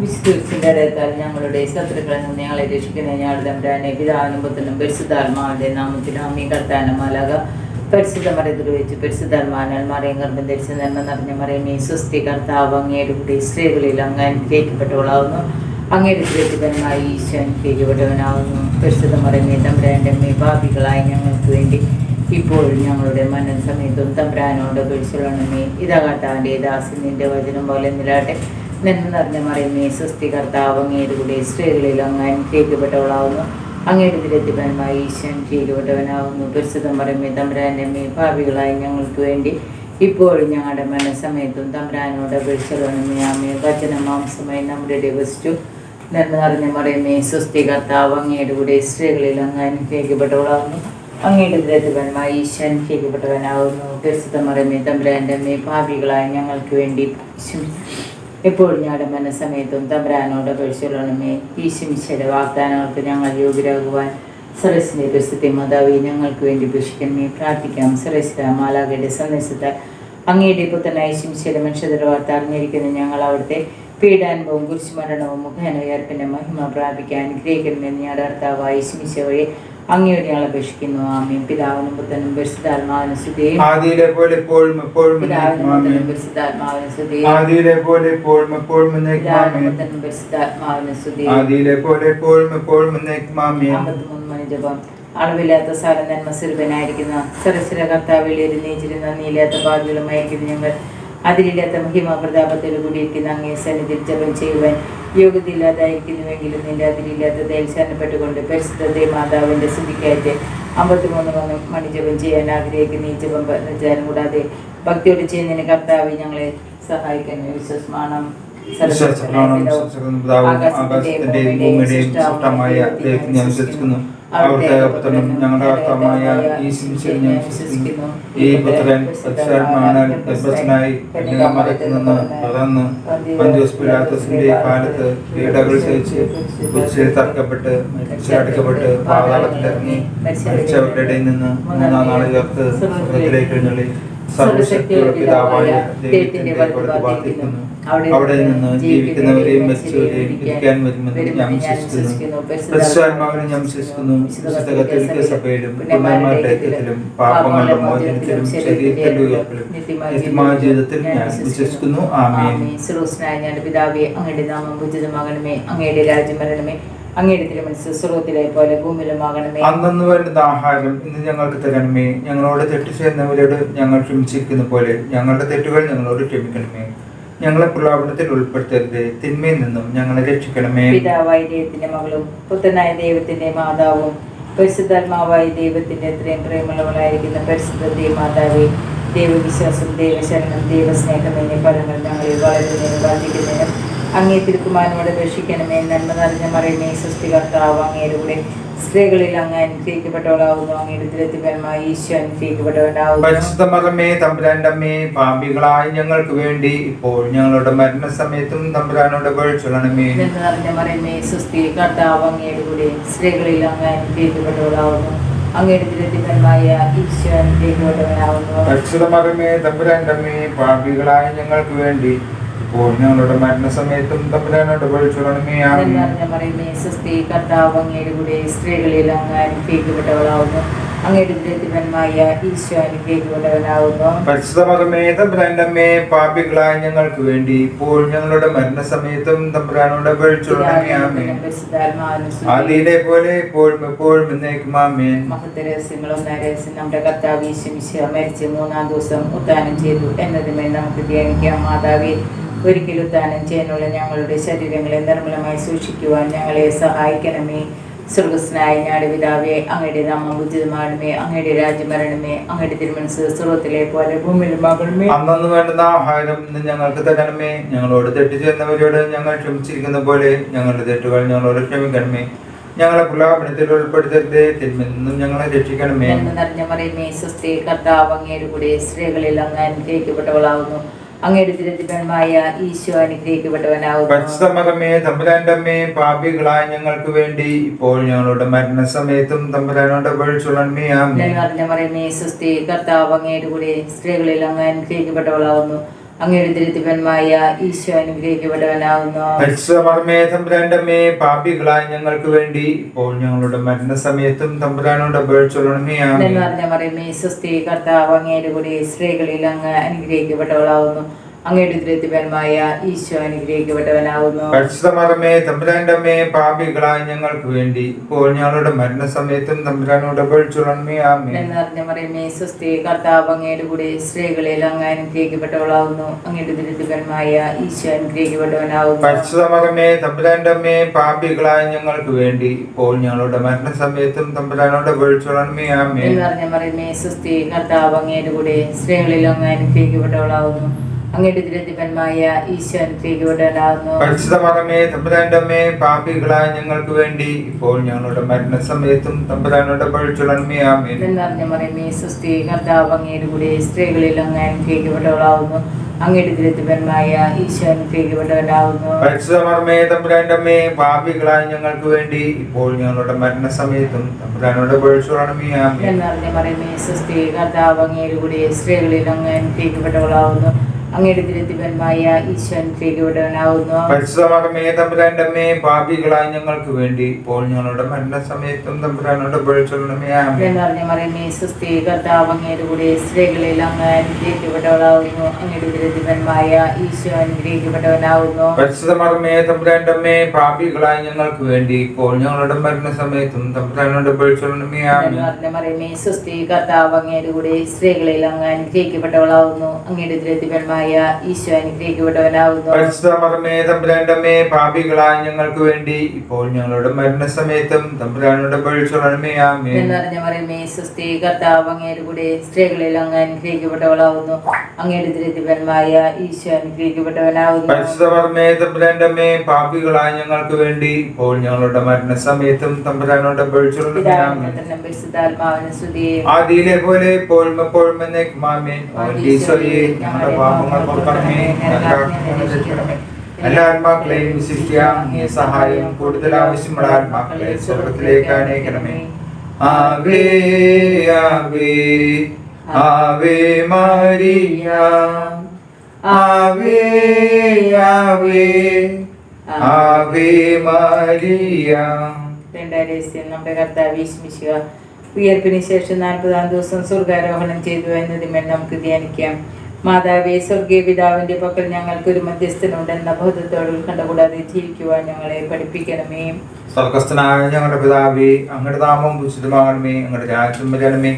വിശുദ്ധ ഞങ്ങളുടെ ശത്രുക്കളിൽ നിന്ന് ഞങ്ങളെ രക്ഷിക്കുന്ന ഞങ്ങളുടെ തമ്പുരാനെ പിതാവിനും പുത്രനും പരിശുദ്ധാത്മാവിന്റെ നാമത്തിലും അമ്മീ കർത്താനമാലക പരിശുദ്ധ മറിയത്തിൽ വെച്ച് പരിശുദ്ധാത്മാനാൽ മറിയം ഗർഭം ധരിച്ച് നന്മ നിറഞ്ഞ മറിയമേ സ്വസ്തി കർത്താവ് അങ്ങയുടെ കൂടി സ്ത്രീകളിൽ അങ്ങ് അനുഗ്രഹിക്കപ്പെട്ടവളാവുന്നു അങ്ങയുടെ വ്യക്തിപരമായി ഈശോ അനുഗ്രഹിക്കപ്പെട്ടവനാവുന്നു. പരിശുദ്ധ മറിയമേ തമ്പുരാന്റെ അമ്മേ പാപികളായി ഞങ്ങൾക്ക് വേണ്ടി ഇപ്പോഴും ഞങ്ങളുടെ മനം സമയത്തും തമ്പ്രാനോട് പിടിച്ചുള്ളണമേ ഇതാ കർത്താവിന്റെ ദാസൻ വചനം പോലെ നിലാട്ടെ. നന്മ നിറഞ്ഞ മറിയമേ സ്വസ്തി കർത്താവ് അങ്ങയുടെ കൂടെ സ്ത്രീകളിൽ അങ്ങ് അനുഗ്രഹിക്കപ്പെട്ടവളാവുന്നു. അങ്ങയുടെ ദിരത്തിപരമായി ഈശ്വൻ അനുഗ്രഹിക്കപ്പെട്ടവനാവുന്നു. പരിശുദ്ധം പറയുമ്പോൾ തമ്പ്രാന്റെ അമ്മേ ഭാവികളായി ഞങ്ങൾക്ക് വേണ്ടി ഇപ്പോഴും ഞങ്ങളുടെ മനസ്സമയത്തും തമ്പ്രാനോട് പിടിച്ചുള്ളണമേ അമ്മേ വചന മാംസമായി നമ്മുടെ ദിവസിച്ചു നിന്ന് നിറഞ്ഞ മറിയമേ സ്വസ്തി കർത്താവ് അങ്ങയുടെ കൂടെ സ്ത്രീകളിൽ അങ്ങ് അനുഗ്രഹിക്കപ്പെട്ടവളാവുന്നു. അങ്ങയുടെ ദുരിതപരമായി ഈശ്വൻ അനുഗ്രഹിക്കപ്പെട്ടവനാകുന്നു പരിശുദ്ധം പറയുമ്പോൾ തമ്പുരാന്റെ അമ്മേ ഭാവികളായ ഞങ്ങൾക്ക് വേണ്ടി എപ്പോഴും ഞങ്ങളുടെ മനസ്സമയത്തും തമ്പ്രാനോട് പരിശീലനമേ. ഈശ്വമിശ്വര വാഗ്ദാനങ്ങൾക്ക് ഞങ്ങൾ യോഗ്യരാകുവാൻ സരസിന്റെ പ്രസിദ്ധി മാതാവി ഞങ്ങൾക്ക് വേണ്ടി പുഷ്കന്മേ പ്രാർത്ഥിക്കാം. സരസ്വത മാലാകയുടെ സന്ദേശത്താൽ അങ്ങയുടെ പുത്തനായ ശിംശയുടെ മനുഷ്യരുടെ വാർത്ത അറിഞ്ഞിരിക്കുന്ന ഞങ്ങൾ അവിടുത്തെ പീഡാനുഭവം കുരിശുമരണവും മുഖാനുയർപ്പിന്റെ മഹിമ പ്രാപിക്കാൻ അനുഗ്രഹിക്കണമെന്ന് ഞങ്ങളുടെ ഭർത്താവായി ശിംശ വഴി അങ്ങയോട് ഞങ്ങൾ അപേക്ഷിക്കുന്നു. ആമീൻ. പിതാവിനും പുത്രനും പരിശുദ്ധാത്മാവിനും സ്തുതിയും. ആദിയിലെ പോലെ എപ്പോഴും എപ്പോഴും പിതാവിനും. പുത്രനും പരിശുദ്ധാത്മാവിനും സ്തുതിയും. ആദിയിലെ പോലെ എപ്പോഴും എപ്പോഴും പിതാവിനും ആമേൻ. പുത്രനും പരിശുദ്ധാത്മാവിനും സ്തുതിയും. ആദിയിലെ പോലെ എപ്പോഴും എപ്പോഴും. അമ്പത്തിമൂന്ന് മണിജപം അളവില്ലാത്ത സാരം നന്മ സ്വരൂപനായിരിക്കുന്ന സരസ്വര കർത്താവിൽ ഇരുന്നേച്ചിരുന്ന നീലാത്ത ഭാഗ്യങ്ങളുമായിരിക്കുന്ന ഞങ്ങൾ. അതിലില്ലാത്ത മഹിമ പ്രതാപത്തിൽ കൂടിയിരിക്കുന്ന അങ്ങേ സന്നിധിയിൽ ജപം ചെയ്യുവാൻ യോഗ്യതയില്ലാതായിരിക്കുന്നുവെങ്കിലും നിന്റെ അതിലില്ലാത്ത ധൈര്യപ്പെട്ടുകൊണ്ട് പരിശുദ്ധത്തെ മാതാവിന്റെ സ്തുതിക്കായിട്ട് അമ്പത്തിമൂന്ന് മണി- മണി ജപം ചെയ്യാൻ ആഗ്രഹിക്കുന്ന ഈ ജപം പ്രചാരം കൂടാതെ ഭക്തിയോട് ചെയ്യുന്നതിന് കർത്താവ് ഞങ്ങളെ സഹായിക്കാൻ വിശ്വസമാണ് ആകാശത്തിന്റെ ആകാശത്തിന്റെയും ഭൂമിയുടെയും സൃഷ്ടമായ ദൈവത്തെ ഞാൻ വിശ്വസിക്കുന്നു. അവിടുത്തെ പുത്രനും ഞങ്ങളുടെ കർത്താവായ ഈ ശിംശയിൽ ഞാൻ വിശ്വസിക്കുന്നു. ഈ പുത്രൻ പരിശുദ്ധാത്മാവിനാൽ ഗർഭസ്ഥനായി കന്യകാമരത്തിൽ നിന്ന് പിറന്ന് പഞ്ചോസ് പിലാത്തസിന്റെ കാലത്ത് പീഡകൾ സഹിച്ച് കുരിശിൽ തറക്കപ്പെട്ട് മരിച്ചടക്കപ്പെട്ട് പാതാളത്തിലിറങ്ങി മരിച്ചവരുടെ ഇടയിൽ നിന്ന് മൂന്നാം നാളെ ചേർത്ത് സ്വർഗത്തിലേക്ക് എഴുന്നള്ളി സർവശക്തിയുള്ള പിതാവായ ദൈവത്തിന്റെ പ്രാർത്ഥിക്കുന്നു അവിടെ നിന്ന് ജീവിക്കുന്നവരെയും മരിച്ചവരെയും ഇരിക്കാൻ വരുമെന്ന് ഞാൻ വിശ്വസിക്കുന്നു. പരിശുദ്ധാത്മാവിനെ ഞാൻ വിശ്വസിക്കുന്നു. വിശുദ്ധ കത്തോലിക്ക സഭയിലും പുണ്യന്മാരുടെ ഐക്യത്തിലും പാപങ്ങളുടെ മോചനത്തിലും ശരീരത്തിന്റെ ഉയർപ്പിലും നിത്യമായ ജീവിതത്തിൽ ഞാൻ വിശ്വസിക്കുന്നു. ആമേൻ. ഞാൻ പിതാവേ അങ്ങയുടെ നാമം പൂജിതമാകണമേ അങ്ങയുടെ രാജ്യം വരണമേ. അങ്ങയുടെ തിരുമനസ് സ്വർഗത്തിലെ പോലെ ഭൂമിയിലുമാകണമേ. അന്നു വേണ്ടുന്ന ആഹാരം ഇന്ന് ഞങ്ങൾക്ക് തരണമേ. ഞങ്ങളോട് തെറ്റ് ചെയ്യുന്നവരോട് ഞങ്ങൾ ക്ഷമിച്ചിരിക്കുന്ന പോലെ ഞങ്ങളുടെ തെറ്റുകൾ ഞങ്ങളോട് ക്ഷമിക്കണമേ. ഞങ്ങളെ പ്രലോഭനത്തിൽ ഉൾപ്പെടുത്തരുത്. തിന്മയിൽ നിന്നും ഞങ്ങളെ രക്ഷിക്കണമേ. പിതാവായ ദൈവത്തിന്റെ മകളും പുത്രനായ ദൈവത്തിന്റെ മാതാവും പരിശുദ്ധാത്മാവായ ദൈവത്തിന്റെ അത്രയും പ്രേമമുള്ളവളായിരിക്കുന്ന പരിശുദ്ധ ദൈവമാതാവേ ദൈവവിശ്വാസം ദൈവശരണം ദൈവസ്നേഹം എന്നീ ഫലങ്ങൾ ഞങ്ങളിൽ വളരുന്നതിനും വർദ്ധിക്കുന്നതിനും അങ്ങേ തിരുക്കുമാരനോട് അപേക്ഷിക്കണമേ. നന്മ നിറഞ്ഞ മറിയമേ സൃഷ്ടികർത്താവ് അങ്ങയുടെ കൂടെ സ്ത്രീകളിൽ അങ്ങ് അനുഗ്രഹിക്കപ്പെട്ടവളാവുന്നു. അങ്ങയുടെ തിരത്തിപരമായി ഈശോ അനുഗ്രഹിക്കപ്പെട്ടവനാവുന്നു. പരിശുദ്ധ മതമേ തമ്പുരാന്റെ അമ്മേ പാപികളായ ഞങ്ങൾക്ക് വേണ്ടി ഇപ്പോൾ ഞങ്ങളുടെ മരണസമയത്തും തമ്പുരാനോട് നന്മ നിറഞ്ഞ മറിയമേ കർത്താവ് അങ്ങയുടെ കൂടെ സ്ത്രീകളിൽ അങ്ങ് അനുഗ്രഹിക്കപ്പെട്ടവളാവുന്നു. തമ്പുരാന്റെ അമ്മേ പാപികളായ ഞങ്ങൾക്ക് വേണ്ടി ഇപ്പോൾ ഞങ്ങളുടെ മരണസമയത്തും തമ്പുരാനോട് പഴിച്ചുള്ളണമേ ആമേൻ നന്മ മറിയമേ സുസ്ഥി കർത്താവ് അങ്ങയുടെ കൂടെ സ്ത്രീകളിൽ അങ്ങ് അനുഗ്രഹിക്കപ്പെട്ടവളാവുന്നു. അങ്ങയുടെ ദരിദ്രമായ ഈശോ അനുഗ്രഹിക്കപ്പെട്ടവനാവുന്നു. പരിശുദ്ധ മതമേ അമ്മേ പാപികളായ ഞങ്ങൾക്ക് വേണ്ടി ഇപ്പോൾ ഞങ്ങളുടെ മരണസമയത്തും തമ്പുരാനോട് ആദിയിലെ പോലെ ഇപ്പോഴും എപ്പോഴും എന്നേക്കും മഹത്തരഹസ്യങ്ങളും നരഹസ്യം നമ്മുടെ കർത്താവ് മിശ മരിച്ച് മൂന്നാം ദിവസം ഉത്താനം ചെയ്തു എന്നതിന്മേൽ നമുക്ക് ധ്യാനിക്കാം. മാതാവേ ഒരിക്കലും ദാനം ചെയ്യാനുള്ള ഞങ്ങളുടെ ശരീരങ്ങളെ നിർമ്മലമായി സൂക്ഷിക്കുവാൻ ഞങ്ങളെ സഹായിക്കണമേ. സ്വർഗസ്നായ ഞങ്ങളുടെ പിതാവേ അങ്ങയുടെ നാമം ഉചിതമാണമേ. അങ്ങയുടെ രാജ്യമരണമേ അങ്ങയുടെ തിരുമനസ് സ്വർഗത്തിലെ പോലെ ഭൂമിയിലും അന്നു വേണ്ടുന്ന ആഹാരം ഇന്ന് ഞങ്ങൾക്ക് തരണമേ. ഞങ്ങളോട് തെറ്റ് ചെയ്യുന്നവരോട് ഞങ്ങൾ ക്ഷമിച്ചിരിക്കുന്ന പോലെ ഞങ്ങളുടെ തെറ്റുകൾ ഞങ്ങളോട് ക്ഷമിക്കണമേ. ഞങ്ങളെ പ്രലാപനത്തിൽ ഉൾപ്പെടുത്തരുത്. തിന്മയിൽ നിന്നും ഞങ്ങളെ രക്ഷിക്കണമേ. എന്ന് നിറഞ്ഞ മറിയമേ സ്വസ്തി കർത്താവ് അങ്ങയുടെ കൂടെ സ്ത്രീകളിൽ അങ്ങ് അനുഗ്രഹിക്കപ്പെട്ടവളാവുന്നു. അങ്ങയുടെ തിരത്തിപരമായ ഈശോ അനുഗ്രഹിക്കപ്പെട്ടവനാവുന്നു പരിശുദ്ധമകമേ തമ്പുരാന്റെ അമ്മേ പാപികളായ ഞങ്ങൾക്ക് വേണ്ടി ഇപ്പോൾ ഞങ്ങളുടെ മരണസമയത്തും തമ്പുരാനോട് മറിയമേ സ്വസ്തി കർത്താവ് അങ്ങയുടെ കൂടെ സ്ത്രീകളിൽ അങ്ങ് അനുഗ്രഹിക്കപ്പെട്ടവളാവുന്നു. അങ്ങയുടെ ഈശോ അനുഗ്രഹിക്കപ്പെട്ടവനാകുന്നു തമ്പുരാന്റമ്മേ പാപികളായ ഞങ്ങൾക്ക് വേണ്ടി ഇപ്പോൾ ഞങ്ങളുടെ മരണസമയത്തും തമ്പുരാനോട് അപേക്ഷിച്ചോളണമേ സ്വസ്തി കർത്താവ് അങ്ങയുടെ കൂടി സ്ത്രീകളിൽ അങ്ങ് അനുഗ്രഹിക്കപ്പെട്ടവളാകുന്നു അങ്ങയുടെ ദരിദ്രന്മായ ഈശോ അനുഗ്രഹിക്കപ്പെട്ടവനാകുന്നു പരിശുദ്ധമർമ്മേ തമ്പുരാന്റമ്മേ പാപികളായ ഞങ്ങൾക്ക് വേണ്ടി ഇപ്പോൾ ഞങ്ങളുടെ മരണസമയത്തും തമ്പുരാനോട് അപേക്ഷിച്ചോളണമേ ആമേൻ. എന്ന് പറഞ്ഞ പറയുമേ സ്വസ്തി കർത്താവ് അങ്ങയുടെ കൂടെ സ്ത്രീകളിൽ അങ്ങ് അനുഗ്രഹിക്കപ്പെട്ടവളാകുന്നു അങ്ങയുടെ ദരിദ്രന്മായ ഈശോ അനുഗ്രഹിക്കപ്പെട്ടവനാകുന്നു പരിശുദ്ധമർമ്മേ തമ്പുരാന്റമ്മേ പാപികളായ ഞങ്ങൾക്ക് വേണ്ടി ഇപ്പോൾ ഞങ്ങളുടെ മരണസമയത്തും തമ്പുരാനോട് അപേക്ഷിച്ചോളണമേ ആമേൻ. എന്ന് പറഞ്ഞ പറയുമേ സ്വസ്തി കർത്താവ് അങ്ങയുടെ കൂടെ സ്ത്രീകളിൽ അങ്ങ് അനുഗ്രഹിക്കപ്പെട്ടവളാകുന്നു അങ്ങയുടെ ഈശോ പാപികളായ ഞങ്ങൾക്ക് വേണ്ടി ഇപ്പോൾ ഞങ്ങളുടെ മരണസമയത്തും തമ്പുരാനോട് ആമേൻ. കർത്താവ് അങ്ങയുടെ കൂടെ സ്ത്രീകളിൽ അങ്ങ് അനുഗ്രഹിക്കപ്പെട്ടവളാകുന്നു അങ്ങയുടെ ദരിദ്രന്മായ ഈശോ അനുഗ്രഹിക്കപ്പെട്ടവനാകുന്നു പരിശുദ്ധമർമ്മേ തമ്പുരാന്റമ്മേ പാപികളായ ഞങ്ങൾക്ക് വേണ്ടി ഇപ്പോൾ ഞങ്ങളുടെ മരണസമയത്തും തമ്പുരാനോട് അപേക്ഷിച്ചോളണമേ ആമേൻ. മറിയമേ സ്വസ്തി കർത്താവ് അങ്ങയുടെ കൂടെ സ്ത്രീകളിൽ അങ്ങ് അനുഗ്രഹിക്കപ്പെട്ടവളാകുന്നു അങ്ങയുടെ ദരിദ്രന്മായ ഈശോ അനുഗ്രഹിക്കപ്പെട്ടവനാകുന്നു പരിശുദ്ധമർമ്മേ തമ്പുരാന്റമ്മേ പാപികളായ ഞങ്ങൾക്ക് വേണ്ടി ഇപ്പോൾ ഞങ്ങളുടെ മരണസമയത്തും തമ്പുരാനോട് പറഞ്ഞ പറയുമേ സ്വസ്തി കർത്താവ് അങ്ങയുടെ കൂടെ സ്ത്രീകളിൽ അങ്ങ് അനുഗ്രഹിക്കപ്പെട്ടവളാകുന്നു അങ്ങയുടെ ദരിദ്രന്മായ ഈശോ അനുഗ്രഹിക്കപ്പെട്ടവനാകുന്നു പരിശുദ്ധമർമ്മേ തമ്പുരാന്റമ്മേ പാപികളായ ഞങ്ങൾക്ക് വേണ്ടി ഇപ്പോൾ ഞങ്ങളുടെ മരണസമയത്തും തമ്പുരാനോട് അപേക്ഷിച്ചോളണമേ എന്ന് ആമേൻ. പറഞ്ഞ പറയുമേ സ്വസ്തി കർത്താവ് അങ്ങയുടെ കൂടെ സ്ത്രീകളിൽ അങ്ങ് അനുഗ്രഹിക്കപ്പെട്ടവളാകുന്നു അങ്ങയുടെ ദരിദ്രന്മായ ഈശോ തമ്പുരാന്റമ്മേ പാപികളായ ഞങ്ങൾക്ക് വേണ്ടി ഇപ്പോൾ ഞങ്ങളുടെ മരണസമയത്തും തമ്പുരാനോട് അപേക്ഷിച്ചോളണമേ ആമേൻ. എന്ന് പറഞ്ഞ പറയുമേ സ്വസ്തി കർത്താവ് അങ്ങയുടെ കൂടെ സ്ത്രീകളിൽ അങ്ങ് അനുഗ്രഹിക്കപ്പെട്ടവളാവുന്നു. അങ്ങയുടെ ദരിദ്രന്മായ ഈശോ അനുഗ്രഹിക്കപ്പെട്ടവനാകുന്നു പാപികളായ ഞങ്ങൾക്ക് വേണ്ടി ഇപ്പോൾ ഞങ്ങളുടെ മരണസമയത്തും തമ്പുരാനോട് ആദിയിലെ പോലെ ഇപ്പോഴും എപ്പോഴും എന്നേക്കും ആമേൻ. ഈശോയെ ഞങ്ങളുടെ പാപങ്ങൾ പുറത്തിറങ്ങി എല്ലാ ആത്മാക്കളെയും വിശ്വസിക്കാം ഈ സഹായം കൂടുതൽ ആവശ്യമുള്ള ആത്മാക്കളെ സ്വർഗത്തിലേക്ക് അനേകണമേ ആവേ ആവേ ആവേ ഉയർപ്പിന് ശേഷം നാൽപ്പതാം ദിവസം സ്വർഗാരോഹണം ചെയ്തു എന്നതിന്മേൽ നമുക്ക് ധ്യാനിക്കാം. മാതാവേ സ്വർഗീയ പിതാവിന്റെ പക്കൽ ഞങ്ങൾക്ക് ഒരു മധ്യസ്ഥനുണ്ടെന്ന ബോധത്തോട് ഉത്കണ്ഠ കൂടാതെ ജീവിക്കുവാൻ ഞങ്ങളെ പഠിപ്പിക്കണമേ. സ്വർഗസ്ഥനായ ഞങ്ങളുടെ പിതാവേ അങ്ങയുടെ നാമം ഉചിതമാകണമേ അങ്ങയുടെ രാജ്യം വരണമേ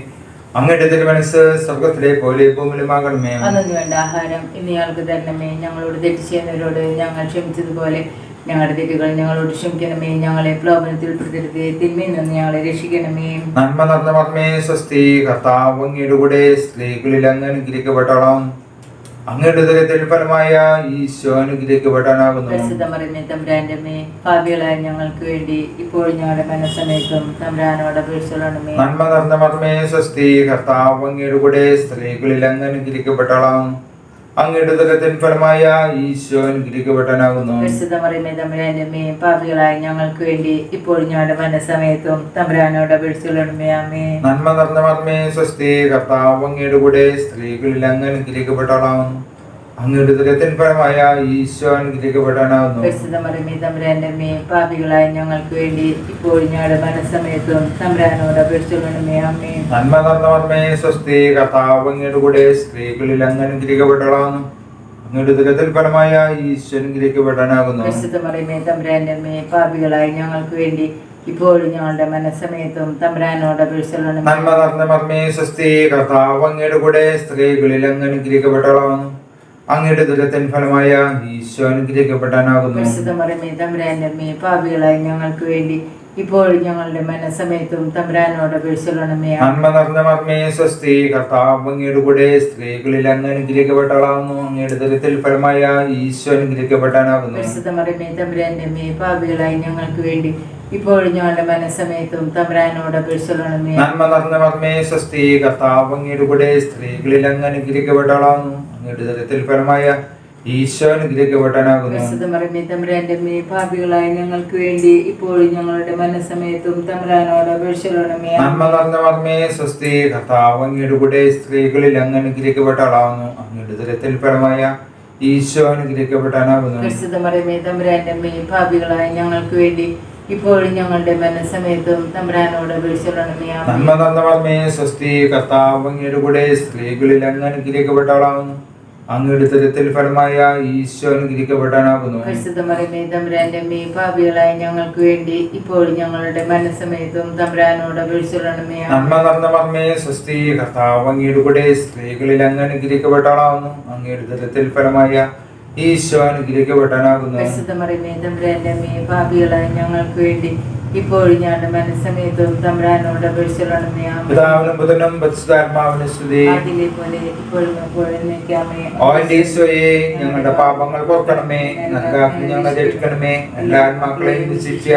അങ്ങയുടെ തിരുമനസ് സ്വർഗത്തിലെ പോലെ ഭൂമിലുമാകണമേ അന്നു വേണ്ട ആഹാരം ഇനി ഞങ്ങൾക്ക് തരണമേ. ഞങ്ങളോട് തെറ്റ് ചെയ്യുന്നവരോട് ഞങ്ങൾ ക്ഷമിച്ചതുപോലെ ഞങ്ങളുടെ തെറ്റുകൾ ഞങ്ങളോട് ക്ഷമിക്കണമേ. ഞങ്ങളെ പ്രലോഭനത്തിൽ ഉൾപ്പെടുത്തരുത് തിന്മയിൽ നിന്ന് ഞങ്ങളെ രക്ഷിക്കണമേ. നന്മ നിറഞ്ഞ മർമ്മേ സ്വസ്തി. കർത്താവ് അങ്ങയുടെ കൂടെ സ്ത്രീകളിൽ അങ്ങ് അനുഗ്രഹിക്കപ്പെട്ടോളാം അങ്ങയുടെ ദുരിതത്തിൽ ഫലമായ ഈശോ അനുഗ്രഹിക്കപ്പെടാനാകുന്നു. പരിശുദ്ധ മറിയമേ ഭാവികളായ ഞങ്ങൾക്ക് വേണ്ടി ഇപ്പോൾ ഞങ്ങളുടെ മനസ്സമേക്കും തമ്പുരാനോട് അപേക്ഷിച്ചോളണമേ. നന്മ നിറഞ്ഞ മർമ്മേ സ്വസ്തി. കർത്താവ് അങ്ങയുടെ കൂടെ സ്ത്രീകളിൽ അങ്ങ് അനുഗ്രഹിക്കപ്പെട്ടോളം അങ്ങയുടെ ദുരിതത്തിൽ ഫലമായ ഈശോ അനുഗ്രഹിക്കപ്പെടാനാകുന്നു പാപികളായി ഞങ്ങൾക്ക് വേണ്ടി ഇപ്പോൾ ഞങ്ങളുടെ മനസ്സമയത്തും തമ്പുരാനോട് നന്മ മർമ്മേ സ്വസ്തി കർത്താവ് അങ്ങയുടെ കൂടെ സ്ത്രീകളിൽ അങ്ങ് അനുഗ്രഹിക്കപ്പെട്ടോളം അങ്ങയുടെ ദുരിതത്തിൽ ഈശോൻ പാപികളായ ഞങ്ങൾക്ക് വേണ്ടി ഇപ്പോൾ ഞങ്ങളുടെ മനസ്സമയത്തും തമ്പുരാനോട് അപേക്ഷിച്ചോളണമേ അമ്മേ. നന്മ നിറഞ്ഞവർമ്മേ സ്വസ്തി കർത്താവ് അങ്ങയുടെ കൂടെ സ്ത്രീകളിൽ അങ്ങനെ അനുഗ്രഹിക്കപ്പെട്ടോളാം അങ്ങയുടെ ദുരിതത്തിൽ ഫലമായ ഈശോ അനുഗ്രഹിക്കപ്പെടാനാകുന്നു പരിശുദ്ധ മറിയമേ തമ്പുരാന്റെ പാപികളായ ഞങ്ങൾക്ക് വേണ്ടി ഇപ്പോഴും ഞങ്ങളുടെ മനസ്സമയത്തും തമ്പുരാനോട് നന്മ മർമ്മേ സ്വസ്തി കർത്താവ് അങ്ങയുടെ കൂടെ സ്ത്രീകളിൽ അങ്ങനെ അനുഗ്രഹിക്കപ്പെട്ടോളാം അങ്ങയുടെ ദുരത്തിൻ ഫലമായ ഈശോ മറിയമേ തമ്പുരാന്റെ ഞങ്ങൾക്ക് വേണ്ടി ഇപ്പോഴും ഞങ്ങളുടെ മനസ്സമയത്തും തമ്പുരാനോട് അപേക്ഷിച്ചോളണമേ. നന്മ നിറഞ്ഞ മർമ്മേ സ്വസ്തി കർത്താവ് അങ്ങയുടെ കൂടെ സ്ത്രീകളിൽ അങ്ങ് അനുഗ്രഹിക്കപ്പെട്ടാളാവുന്നു അങ്ങയുടെ ദുരത്തിൽ ഫലമായ ഈശോ മറിയമേ തമ്പുരാന്റെ അമ്മേ പാപികളായ ഞങ്ങൾക്ക് വേണ്ടി ഇപ്പോഴും ഞങ്ങളുടെ മനസ്സമയത്തും തമ്പുരാനോട് അപേക്ഷിച്ചോളണമേ നന്മ നിറഞ്ഞ മർമ്മേ സ്വസ്തി കർത്താവ് അങ്ങയുടെ കൂടെ സ്ത്രീകളിൽ അങ്ങ് അങ്ങയുടെ ഫലമായ ഞങ്ങൾക്ക് വേണ്ടി ഇപ്പോഴും ഞങ്ങളുടെ മനസ്സമയത്തും തമ്പുരാനോട് അപേക്ഷിച്ചോളണമേ നന്മ നിറഞ്ഞ മർമ്മേ സ്വസ്തി കർത്താവ് അങ്ങയുടെ കൂടെ സ്ത്രീകളിൽ അങ്ങ് അനുഗ്രഹിക്കപ്പെട്ടാളാവുന്നു അങ്ങയുടെ ദുരിതത്തിൽ പരമായ ഈശോ അമ്മേ ഭാവികളായ ഞങ്ങൾക്ക് വേണ്ടി ഇപ്പോഴും ഞങ്ങളുടെ മനസ്സമയത്തും തമ്പുരാനോട്. നന്മ നിറഞ്ഞ മർമ്മേ സ്വസ്തി കർത്താവ് അങ്ങയുടെ കൂടെ സ്ത്രീകളിൽ അങ്ങ് അനുഗ്രഹിക്കപ്പെട്ടവളാകുന്നു അങ്ങയുടെ തരത്തിൽ ഫലമായ ഈശോ അനുഗ്രഹിക്കപ്പെടാനാകുന്നു തമ്പുരാന്റെ ഞങ്ങൾക്ക് വേണ്ടി ഇപ്പോൾ ഞങ്ങളുടെ മനസ്സമയത്തും തമ്പുരാനോട് വിളിച്ചൊള്ളണമേ ആമേൻ. നന്മ നിറഞ്ഞ മർമ്മേ സ്വസ്തി കർത്താവ് അങ്ങയുടെ കൂടെ സ്ത്രീകളിൽ അങ്ങ് അനുഗ്രഹിക്കപ്പെട്ടവളാകുന്നു അങ്ങയുടെ തരത്തിൽ ഫലമായ ഈശോ ഭാവികളായ ഞങ്ങൾക്ക് വേണ്ടി ഇപ്പോൾ ഞങ്ങളുടെ മരണസമയത്തും തമ്പ്രാനോട്. പിതാവിനും പരിശുദ്ധാത്മാവിനും സ്തുതി. പോലെ ഇപ്പോഴും എപ്പോഴും ഈശോയെ ഞങ്ങളുടെ പാപങ്ങൾ പൊറുക്കണമേ ഞങ്ങളെ രക്ഷിക്കണമേ എല്ലാ ആത്മാക്കളെയും വിശിച്ച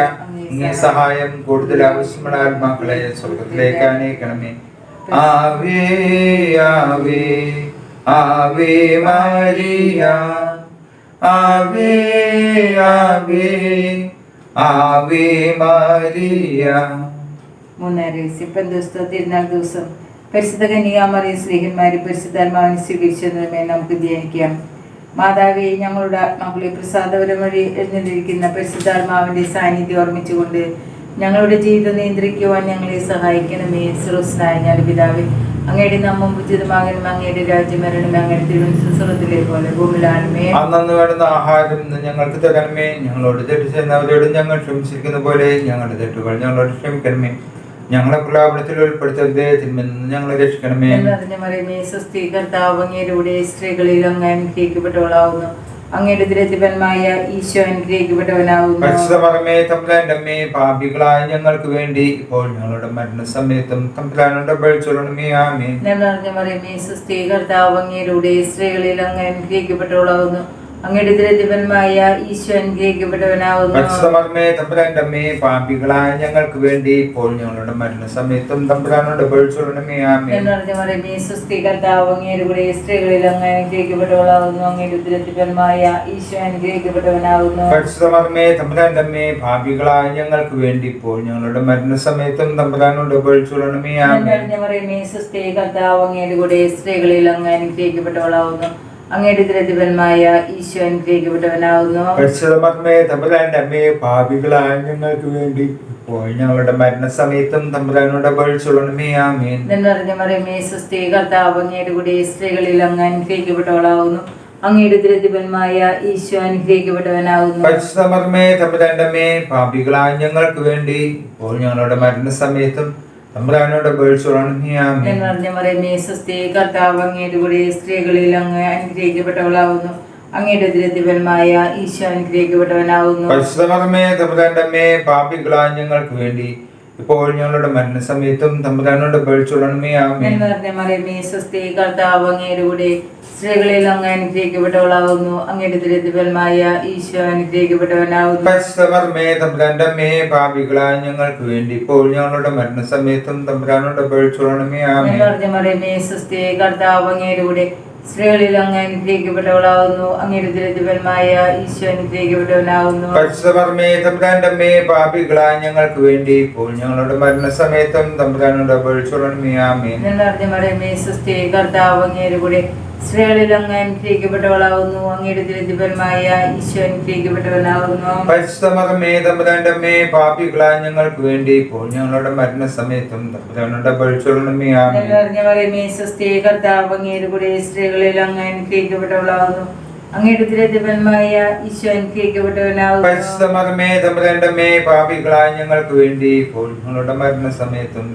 സഹായം കൂടുതൽ ആവശ്യമുള്ള ആത്മാക്കളെ സ്വർഗത്തിലേക്ക് അനയിക്കണമേ ആവേ ആവേ ആവേ മാരിയ. ആവേ ആവേ ആവേ മാരിയ. മൂന്നാം രഹസ്യം പെന്തോസ്ത തിരുനാൾ ദിവസം പരിശുദ്ധ കന്യാമറിയ സ്നേഹന്മാരും പരിശുദ്ധാത്മാവിനെ സ്വീകരിച്ചതിനുമേ നമുക്ക് ധ്യാനിക്കാം. മാതാവെ ഞങ്ങളുടെ ആത്മാക്കളെ പ്രസാദപരം വഴി എഴുന്നള്ളിരിക്കുന്ന പരിശുദ്ധാത്മാവിന്റെ സാന്നിധ്യം ഓർമ്മിച്ചുകൊണ്ട് ഞങ്ങളുടെ ജീവിതം നിയന്ത്രിക്കുവാൻ ഞങ്ങളെ സഹായിക്കണമേ. സുറസ്നായ ഞാൻ പിതാവേ അങ്ങയുടെ നാമം ഉചിതമാകണം അങ്ങയുടെ രാജ്യം വരണം അങ്ങയുടെ തിരുവനന്തപുരത്തിലെ പോലെ ഭൂമിയിലാണമേ അന്നു വേണ്ടുന്ന ആഹാരം ഞങ്ങൾക്ക് തരണമേ. ഞങ്ങളോട് തെറ്റ് ചെയ്യുന്നവരോട് ഞങ്ങൾ ക്ഷമിച്ചിരിക്കുന്ന പോലെ ഞങ്ങളുടെ തെറ്റുകൾ ഞങ്ങളോട് ക്ഷമിക്കണമേ. ഞങ്ങളെ പ്രലാപനത്തിൽ ഉൾപ്പെടുത്തരുതേ തിന്മെന്ന് ഞങ്ങളെ രക്ഷിക്കണമേ. എന്നറിഞ്ഞ മറിയമേ സ്വസ്തി കർത്താവ് അങ്ങയുടെ സ്ത്രീകളിൽ അങ്ങ് അനുഗ്രഹിക്കപ്പെട്ടവളാവുന്നു. അങ്ങയുടെ ദുരതിപന്മായ ഈശോ അനുഗ്രഹിക്കപ്പെട്ടവനാകുന്നു. പരിശുദ്ധമറമേ തമ്പുരാന്റെ അമ്മേ പാപികളായ ഞങ്ങൾക്ക് വേണ്ടി ഇപ്പോൾ ഞങ്ങളുടെ മരണസമയത്തും തമ്പുരാനോട് പഴിച്ചോളണമേ ഞാൻ അറിഞ്ഞ മറിയമേ സുസ്ഥീകർത്താവ് അങ്ങയിലൂടെ സ്ത്രീകളിൽ അങ്ങ് അനുഗ്രഹിക്കപ്പെട്ടവളാവുന്നു അങ്ങയുടെ ദുരതിപന്മായ ഈശോ അനുഗ്രഹിക്കപ്പെട്ടവനാവുന്നു പരിശുദ്ധമറമേ തമ്പുരാന്റെ അമ്മേ പാപികളായ ഞങ്ങൾക്ക് വേണ്ടി ഇപ്പോൾ ഞങ്ങളുടെ മരണ സമയത്തും തമ്പുരാനോട് പഴിച്ചോളണമേ ആമേൻ. എന്നറിഞ്ഞ മറിയമേ സ്വസ്തി കർത്താവ് അങ്ങയുടെ സ്ത്രീകളിൽ അങ്ങ് അനുഗ്രഹിക്കപ്പെട്ടവളാവുന്നു അങ്ങയുടെ ദുരതിപന്മായ ഈശോ അനുഗ്രഹിക്കപ്പെട്ടവനാവുന്നു പരിശുദ്ധമർമ്മേ തമ്പുരാന്റെ അമ്മേ ഭാവികളായ ഞങ്ങൾക്ക് വേണ്ടി ഇപ്പോൾ ഞങ്ങളുടെ മരണ സമയത്തും തമ്പുരാനോട് ഉപയോഗിച്ചുകൊള്ളണമേ ആമേൻ. എന്നറിഞ്ഞ മറിയമേ സ്വസ്തി കർത്താവ് അങ്ങയുടെ കൂടെ സ്ത്രീകളിൽ അങ്ങ് അനുഗ്രഹിക്കപ്പെട്ടവളാവുന്നു അങ്ങയുടെ ദ്രതിപന്മായ ഈശോ അനുഗ്രഹിക്കപ്പെട്ടവനാവുന്നു. പരിശുദ്ധമർമ്മേ തമ്പുരാന്റെ പാപികളായ ഞങ്ങൾക്ക് വേണ്ടി ഇപ്പോൾ ഞങ്ങളുടെ മരണസമയത്തും തമ്പുരാനോട് ഉപയോഗിച്ചുകൊള്ളണമേ ആമേൻ. എന്നറിഞ്ഞ മറിയമേ സ്വസ്തി കർത്താവ് അങ്ങയുടെ കൂടെ സ്ത്രീകളിൽ അങ്ങ് അനുഗ്രഹിക്കപ്പെട്ടവളാവുന്നു. അങ്ങയുടെ ദുരതിപന്മായ ഈശോ അനുഗ്രഹിക്കപ്പെട്ടവനാവുന്നു. പരിശുദ്ധമർമ്മേ തമ്പുരാന്റെ അമ്മേ ഭാവികളായ ഞങ്ങൾക്ക് വേണ്ടി ഇപ്പോൾ ഞങ്ങളുടെ മരണസമയത്തും തമ്പുരാനോട് ഉപയോഗിച്ചുകൊള്ളണമേ ആമേൻ എന്നറിഞ്ഞ മറിയമേ സ്വസ്തി കർത്താവ് അങ്ങയുടെ കൂടെ സ്ത്രീകളിൽ അങ്ങ് അനുഗ്രഹിക്കപ്പെട്ടവളാവുന്നു. അങ്ങയുടെ ദുരതിപന്മായ ഈശോ അനുഗ്രഹിക്കപ്പെട്ടവനാവുന്നു. പരിശുദ്ധമർമ്മേ തമ്പുരാന്റെ അമ്മേ പാപികളായ ഞങ്ങൾക്ക് വേണ്ടി ഇപ്പോൾ ഞങ്ങളുടെ മരണസമയത്തും തമ്പുരാനോട് ആമേൻ. എന്നറിഞ്ഞ മറിയമേ സ്വസ്തി കർത്താവ് അങ്ങയുടെ കൂടെ സ്ത്രീകളിൽ അങ്ങ് അങ്ങയുടെ ഈശോ തമ്പുരാന്റെ പാപികളായ ഞങ്ങൾക്ക് വേണ്ടി ഇപ്പോൾ ഞങ്ങളുടെ മരണസമയത്തും തമ്പുരാനോട് ഉപയോഗിച്ചുകൊള്ളണമേ ആമേ മറിയമേ സ്വസ്തി കർത്താവ് അങ്ങയുടെ കൂടെ സ്ത്രീകളിൽ അങ്ങ് അനുഗ്രഹിക്കപ്പെട്ടവളാവുന്നു. അങ്ങയുടെ ദുരിതഫലമായ ഈശോ അനുഗ്രഹിക്കപ്പെട്ടവനാവുന്നു. പരിശുദ്ധമർമ്മേ തമ്പുരാന്റമ്മേ പാപികളായ ഞങ്ങൾക്ക് വേണ്ടി ഇപ്പോൾ ഞങ്ങളുടെ മരണസമയത്തും തമ്പുരാനോട് ഉപയോഗിച്ചുകൊള്ളണമേ ആമേൻ. എന്നറിഞ്ഞ മറിയമേ കർത്താവ് കൂടെ സ്ത്രീകളിൽ അങ്ങ് അനുഗ്രഹിക്കപ്പെട്ടവളാവുന്നു. അങ്ങയുടെ ഈശോ അനുഗ്രഹിക്കപ്പെട്ടവനാവുന്നു. പാപികളായ ഞങ്ങൾക്ക് വേണ്ടി ഇപ്പോൾ ഞങ്ങളുടെ മരണസമയത്തും സമയത്തും അങ്ങയുടെ കൂടെ സ്ത്രീകളിൽ അങ്ങ് അനുഗ്രഹിക്കപ്പെട്ടവളാവുന്നു. അങ്ങയുടെ ഈശോ തമ്പുരാന്റെ പാപികളായ ഞങ്ങൾക്ക് വേണ്ടി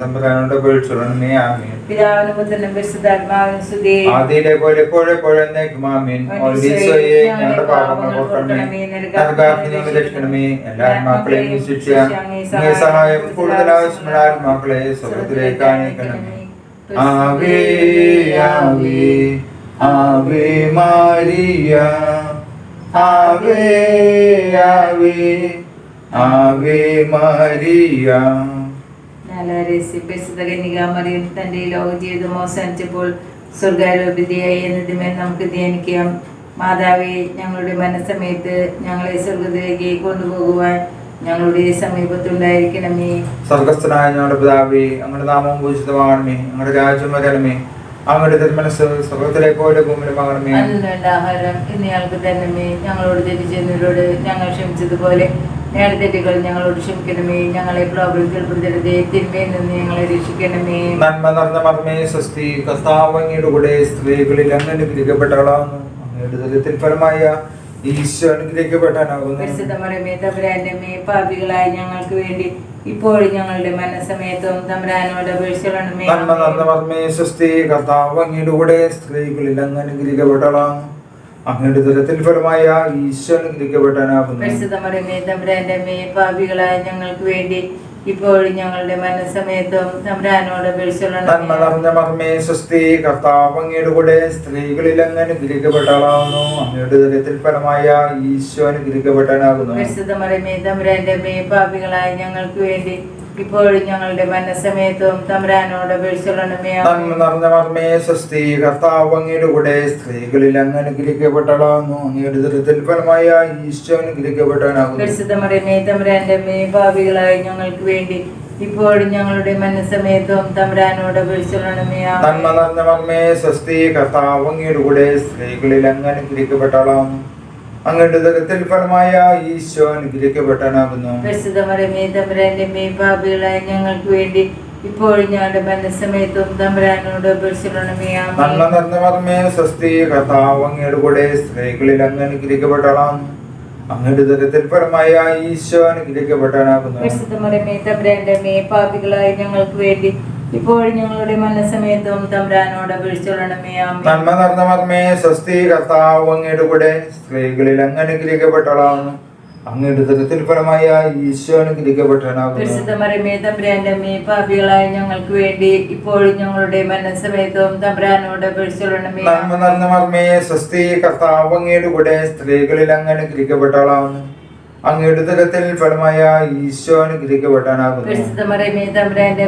തമ്പുരാനോട് ഉപയോഗിച്ചുകൊള്ളണമേ ആമീൻ. പിതാവിനും പുത്രനും പരിശുദ്ധാത്മാവിനും സ്തുതി. ആദിയിലെ പോലെ എപ്പോഴെപ്പോഴും എന്നേക്കും ആമേൻ. ഓൾഡീസോയെ ഞങ്ങളുടെ പാപങ്ങൾ ഓർക്കണമേ. നരകാഗ്നി ഞങ്ങൾ രക്ഷിക്കണമേ എല്ലാ ആത്മാക്കളെയും വിശിഷ്യ അങ്ങേ സഹായം കൂടുതൽ ആവശ്യമുള്ള ആത്മാക്കളെ സ്വർഗത്തിലേക്ക് ആവേ ആവേ ആവേ Maria, ആവേ Ave, ആവേ Maria. നാലാരേസി പരിശുദ്ധ കന്യകാമറിയും തന്റെ ലോക ജീവിതം അവസാനിച്ചപ്പോൾ സ്വർഗാരോപിതയായി എന്നതിന്മേൽ നമുക്ക് ധ്യാനിക്കാം. മാതാവേ ഞങ്ങളുടെ മനസ്സമയത്ത് ഞങ്ങളെ സ്വർഗത്തിലേക്ക് കൊണ്ടുപോകുവാൻ ഞങ്ങളുടെ സമീപത്തുണ്ടായിരിക്കണമേ. സ്വർഗസ്ഥനായ ഞങ്ങളുടെ പിതാവേ അങ്ങയുടെ നാമം പൂജിതമാകണമേ. അങ്ങയുടെ രാജ്യം വരണമേ. അങ്ങയുടെ തിരുമനസ് സ്വർഗത്തിലെ പോലെ ഭൂമിയിലുമാകണമേ അന്നുവേണ്ട ആഹാരം ഞങ്ങളോട് തെറ്റിച്ചെന്നവരോട് ഞങ്ങൾ ക്ഷമിച്ചതുപോലെ ഞങ്ങളുടെ തെറ്റുകൾ ഞങ്ങളോട് ക്ഷമിക്കണമേ. ഞങ്ങളെ പ്രോബ്ലത്തിൽ പെടുത്തരുതേ തിന്മയിൽ നിന്ന് ഞങ്ങളെ രക്ഷിക്കണമേ. നന്മ നടന്ന മർമ്മേ സ്വസ്തി കർത്താവ് അങ്ങയുടെ കൂടെ സ്ത്രീകളിൽ അങ്ങനെ അനുഗ്രഹിക്കപ്പെട്ടവളാകുന്നു അങ്ങയുടെ ദലത്തിൽ ഫലമായ അനുഗ്രഹിക്കപ്പെട്ടാനാകുന്നു പരിശുദ്ധമരമേ തമ്പുരാന്റെ മേ പാപികളായ ഞങ്ങൾക്ക് വേണ്ടി ഇപ്പോഴും ഞങ്ങളുടെ മനസ്സമയത്തും തമ്പുരാനോട് അപേക്ഷിക്കണമേ നന്മ നിറഞ്ഞ മർമ്മേ സ്വസ്തി കർത്താവ് അങ്ങയുടെ കൂടെ സ്ത്രീകളിൽ അങ്ങ് അനുഗ്രഹിക്കപ്പെട്ടവളാകുന്നു അങ്ങയുടെ ദലത്തിൽ ഫലമായ ഈശോ അനുഗ്രഹിക്കപ്പെട്ടാനാകുന്നു പരിശുദ്ധമരമേ തമ്പുരാന്റെ മേ പാപികളായ ഞങ്ങൾക്ക് വേണ്ടി ഇപ്പോഴും ഞങ്ങളുടെ മനസ്സമയത്തും തമ്പുരാനോട് നന്മ. അപേക്ഷിക്കണമേ നിറഞ്ഞ മർമ്മേ സ്വസ്തി കർത്താവ് അങ്ങയുടെ കൂടെ സ്ത്രീകളിൽ അങ്ങ് അനുഗ്രഹിക്കപ്പെട്ടവളാകുന്നു അങ്ങയുടെ ദലത്തിൽ ഫലമായ ഈശോ അനുഗ്രഹിക്കപ്പെട്ടാനാകുന്നു പരിശുദ്ധമരമേ തമ്പുരാന്റെ മേ പാപികളായ ഞങ്ങൾക്ക് വേണ്ടി ഇപ്പോഴും ഞങ്ങളുടെ മനസ്സമയത്തും തമ്പുരാനോട് അപേക്ഷിക്കണമേ നന്മ നിറഞ്ഞ മർമ്മേ സ്വസ്തി കർത്താവ് അങ്ങയുടെ കൂടെ സ്ത്രീകളിൽ അങ്ങ് അനുഗ്രഹിക്കപ്പെട്ടവളാകുന്നു. അങ്ങയുടെ ദലത്തിൽ ഫലമായ ഈശോ അനുഗ്രഹിക്കപ്പെട്ടാനാകുന്നു പരിശുദ്ധമരമേ തമ്പുരാന്റെ മേ പാപികളായ ഞങ്ങൾക്ക് വേണ്ടി ഇപ്പോഴും ഞങ്ങളുടെ തമ്പുരാനോട് വിളിച്ചുള്ളണമേ സ്വസ്തി കർത്താവ് അങ്ങയുടെ കൂടെ സ്ത്രീകളിൽ അങ്ങ് അങ്ങയുടെ ദലത്തിൽ ഫലമായ ഈശോ അനുഗ്രഹിക്കപ്പെട്ടാനാകുന്നു ഞങ്ങൾക്ക് വേണ്ടി ഇപ്പോഴും ഞങ്ങളുടെ മനസ്സമയത്തും തമ്പുരാനോട് അപേക്ഷിക്കണമേ നന്മ നിറഞ്ഞ മർമ്മേ സ്വസ്തി കർത്താവ് അങ്ങയുടെ കൂടെ സ്ത്രീകളിൽ അങ്ങ് അനുഗ്രഹിക്കപ്പെട്ടവളാകുന്നു അങ്ങയുടെ ദലത്തിൽ ഫലമായ ഈശോ അനുഗ്രഹിക്കപ്പെട്ടാനാകുന്നു തമ്പുരാന്റെ മേ പാപികളായ ഞങ്ങൾക്ക് വേണ്ടി ഇപ്പോഴും ഞങ്ങളുടെ മനസ്സമയത്തും തമ്പുരാനോട് അപേക്ഷിച്ചോളണമേ ആമേ നന്മ നിറഞ്ഞ മർമ്മേ സ്വസ്തി കർത്താവ് അങ്ങയുടെ കൂടെ സ്ത്രീകളിൽ അങ്ങ് അങ്ങയുടെ ദലത്തിൽ ഫലമായ ഈശോ പാപികളായ ഞങ്ങൾക്ക് വേണ്ടി ഇപ്പോഴും ഞങ്ങളുടെ മനസ്സമേതവും തമ്പ്രാനോട് നന്മ നിറഞ്ഞ മർമ്മേ സ്വസ്തി കർത്താവ് അങ്ങയുടെ കൂടെ സ്ത്രീകളിൽ അങ്ങ് അങ്ങയുടെ ദലത്തിൽ ഫലമായ ഈശോ അനുഗ്രഹിക്കപ്പെട്ടാനാകുന്നു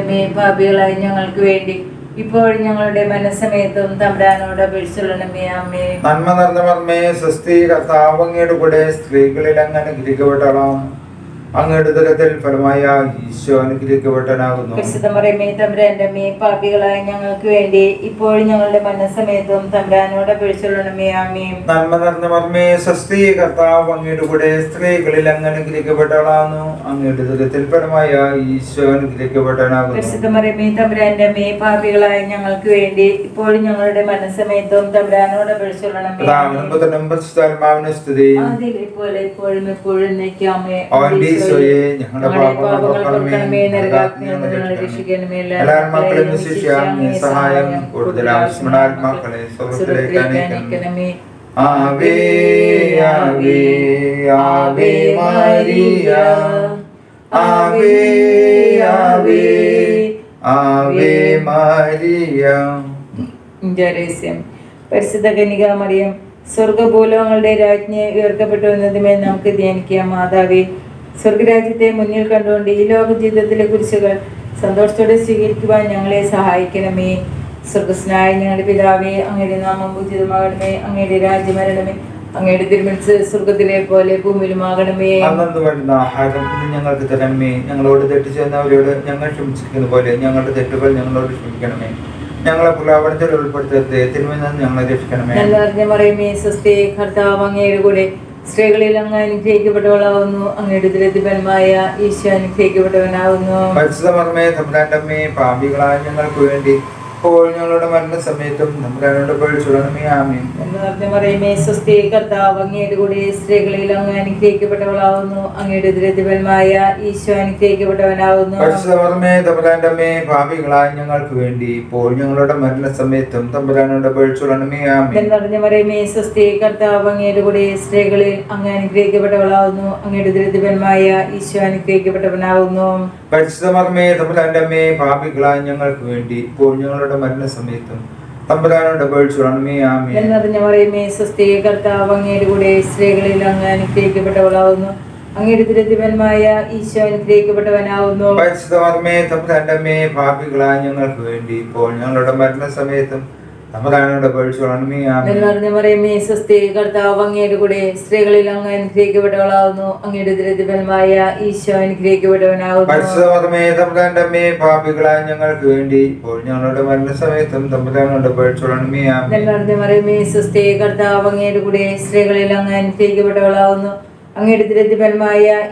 മേ ഞങ്ങൾക്ക് വേണ്ടി ഇപ്പോഴും ഞങ്ങളുടെ മനസ്സമയത്തും തമ്പുരാനോട് അപേക്ഷിച്ചോളണമേ അമ്മേ നന്മ നിറഞ്ഞ മർമ്മേ സ്വസ്തി കർത്താവ് അങ്ങയുടെ കൂടെ സ്ത്രീകളിൽ അങ്ങ് അനുഗ്രഹിക്കപ്പെട്ടവളാകുന്നു അങ്ങയുടെ ദുരത്തിൽ ഫലമായ ഈശോ അനുഗ്രഹിക്കപ്പെട്ടനാകുന്നു തമ്പുരാന്റെ മേ പാപികളായ ഞങ്ങൾക്ക് വേണ്ടി ഇപ്പോൾ ഞങ്ങളുടെ മനസ്സമയത്തും തമ്പുരാനോട് അപേക്ഷിച്ചോളണമേ ആമേ നന്മ നിറഞ്ഞ മർമ്മേ സ്വസ്തി കർത്താവ് അങ്ങയുടെ കൂടെ സ്ത്രീകളിൽ അങ്ങ് അനുഗ്രഹിക്കപ്പെട്ടവളാകുന്നു അങ്ങയുടെ ദുരത്തിൽ ഫലമായ ഈശോ അനുഗ്രഹിക്കപ്പെട്ടനാകുന്നു തമ്പുരാന്റെ മേ പാപികളായ ഞങ്ങൾക്ക് വേണ്ടി ഇപ്പോൾ ഞങ്ങളുടെ മനസ്സമയത്തും തമ്പുരാനോട് പിടിച്ചുള്ളണമേ പിതാവിനും പുത്രനും പരിശുദ്ധാത്മാവിനും സ്തുതി. ഇപ്പോഴും എപ്പോഴും അവൻ ഈശോയെ ഞങ്ങളുടെ സഹായം കൂടുതൽ സ്വർഗത്തിലേക്ക് ആവേ ആവേ ആവേ മരിയ. ആവേ ആവേ ആവേ മരിയ. പരിശുദ്ധ കനിക മറിയം സ്വർഗഭൂലോകങ്ങളുടെ രാജ്ഞി ഉയർക്കപ്പെട്ടു എന്നതുമേ നമുക്ക് ധ്യാനിക്കാം. മാതാവേ സ്വർഗരാജ്യത്തെ മുന്നിൽ കണ്ടുകൊണ്ട് ഈ ലോക ജീവിതത്തിലെ കുരിശുകൾ സന്തോഷത്തോടെ സ്വീകരിക്കുവാൻ ഞങ്ങളെ സഹായിക്കണമേ. സ്വർഗസ്നായ ഞങ്ങളുടെ പിതാവേ അങ്ങയുടെ നാമം പൂജിതമാകണമേ അങ്ങയുടെ രാജ്യമരണമേ അങ്ങയുടെ തിരുമനസ് സ്വർഗത്തിലെ പോലെ ഭൂമിയിലുമാകണമേ. അന്നു ആഹാരം ഇന്ന് ഞങ്ങൾക്ക് തരണമേ. ഞങ്ങളോട് തെറ്റ് ചെയ്യുന്നവരോട് ഞങ്ങൾ ക്ഷമിച്ചിരിക്കുന്ന പോലെ ഞങ്ങളുടെ തെറ്റുകൾ ഞങ്ങളോട് ക്ഷമിക്കണമേ. ഞങ്ങളെ പ്രലാപനത്തിൽ ഉൾപ്പെടുത്തരുത്. നിന്ന് ഞങ്ങളെ രക്ഷിക്കണമേ. നല്ലറിഞ്ഞ പറയുമേ സ്വസ്ഥയെ കർത്താവ് അങ്ങയുടെ കൂടെ സ്ത്രീകളിൽ അങ്ങ് അനുഗ്രഹിക്കപ്പെട്ടവളാവുന്നു അങ്ങയുടെ ദുരതിപന്മായ ഈശോ അനുഗ്രഹിക്കപ്പെട്ടവനാവുന്നു. പരിശുദ്ധമർമ്മേ തമ്പുരാന്റമ്മേ പാപികളായ ഞങ്ങൾക്ക് വേണ്ടി ഇപ്പോൾ ഞങ്ങളുടെ മരണസമയത്തും തമ്പുരാനോട് പേടിച്ചുടണമേ ആമീൻ. നല്ലറിഞ്ഞ മറിയമേ സ്വസ്തി കർത്താവ് അങ്ങയുടെ കൂടെ സ്ത്രീകളിൽ അങ്ങ് അനുഗ്രഹിക്കപ്പെട്ടവളാവുന്നു. അങ്ങയുടെ ദുരിതപരമായ ഈശോ അനുഗ്രഹിക്കപ്പെട്ടവനാവുന്നു. തമ്പുരാന്റമ്മേ ഞങ്ങൾക്ക് വേണ്ടി ഇപ്പോൾ ഞങ്ങളുടെ മരണസമയത്തും തമ്പുരാനോട് പേടിച്ചുടണമേ ആമീൻ. സ്വസ്തി കർത്താവ് അങ്ങയുടെ കൂടെ സ്ത്രീകളിൽ അങ്ങ് അനുഗ്രഹിക്കപ്പെട്ടവളാവുന്നു. അങ്ങയുടെ ദുരിതപരമായ ഈശോ അനുഗ്രഹിക്കപ്പെട്ടവനാവുന്നു. പരിശുദ്ധമർമ്മേ തമ്പുരാന്റമ്മേ പാപികളായ ഞങ്ങൾക്ക് വേണ്ടി ഇപ്പോൾ ഞങ്ങളുടെ മരണസമയത്തും തമ്പുരാനോട് പേടിച്ചുടണമേ ആമീൻ എന്നറിഞ്ഞ പറയുമേ സ്വസ്തി കർത്താവ് അങ്ങയുടെ കൂടെ സ്ത്രീകളിൽ അങ്ങ് അനുഗ്രഹിക്കപ്പെട്ടവളാവുന്നു. അങ്ങയുടെ ദുരിതപരമായ ഈശോ അനുഗ്രഹിക്കപ്പെട്ടവനാവുന്നു. പാപികളായ ഞങ്ങൾക്ക് വേണ്ടി ഇപ്പോൾ ഞങ്ങളുടെ മരണസമയത്തും തമ്പുരാനോട് സ്വസ്തി കർത്താവ് അങ്ങയുടെ കൂടെ സ്ത്രീകളിൽ അങ്ങ് അനുഗ്രഹിക്കപ്പെട്ടവളാവുന്നു. അങ്ങയുടെ ദരിദ്രഫലമായ ഈശോ അനുഗ്രഹിക്കപ്പെട്ടവനാവുന്നു. പരിശുദ്ധമേ തമ്പുരാന്റെ അമ്മേ പാപികളായ ഞങ്ങൾക്ക് വേണ്ടി ഇപ്പോൾ ഞങ്ങളുടെ മരണസമയത്തും തമ്പുരാനോട് സ്വസ്തി കർത്താവ് അങ്ങയുടെ കൂടെ സ്ത്രീകളിൽ അങ്ങ് അനുഗ്രഹിക്കപ്പെട്ടവളാവുന്നു. അങ്ങയുടെ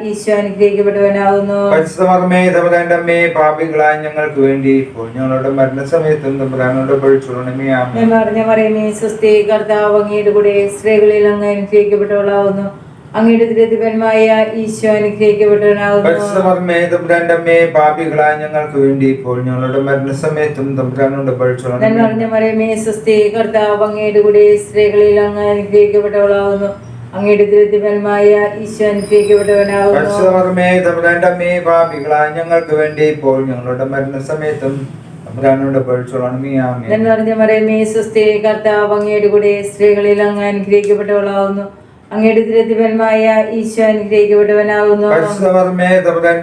ഈശോ അനുഗ്രഹിക്കപ്പെട്ടവനാകുന്നു. പരിശുദ്ധമേ തമ്പുരാന്റെ അമ്മേ പാപികളായ ഞങ്ങൾക്ക് വേണ്ടി ഇപ്പോൾ ഞങ്ങളുടെ മരണസമയത്തും തമ്പുരാനോട് മറിയമേ സ്വസ്തി കർത്താവ് അങ്ങയുടെ കൂടെ സ്ത്രീകളിൽ അങ്ങ് അങ്ങയുടെ ഈശോ തമ്പുരാന്റെ അമ്മേ പാപികളായ ഞങ്ങൾക്ക് വേണ്ടി ഇപ്പോൾ ഞങ്ങളുടെ മരണസമയത്തും തമ്പുരാനോട് മറിയമേ സ്വസ്തി കർത്താവ് അങ്ങയുടെ കൂടെ സ്ത്രീകളിൽ അങ്ങ് അങ്ങയുടെ ഈശോ തമ്പുരാന്റെ അമ്മേ പാപികളായ ഞങ്ങൾക്ക് വേണ്ടി ഇപ്പോൾ ഞങ്ങളുടെ മരണ സമയത്തും പേടിച്ചോളണമേ ആമേൻ. നിറഞ്ഞ മറിയമേ സ്വസ്തി കർത്താവ് അങ്ങയുടെ കൂടെ സ്ത്രീകളിൽ അങ്ങ് അനുഗ്രഹിക്കപ്പെട്ടവളാവുന്നു അങ്ങയുടെ ദരിദ്രഫലമായ ഈശോ അനുഗ്രഹിക്കപ്പെട്ടവനാവുന്നു പരിശുദ്ധമേ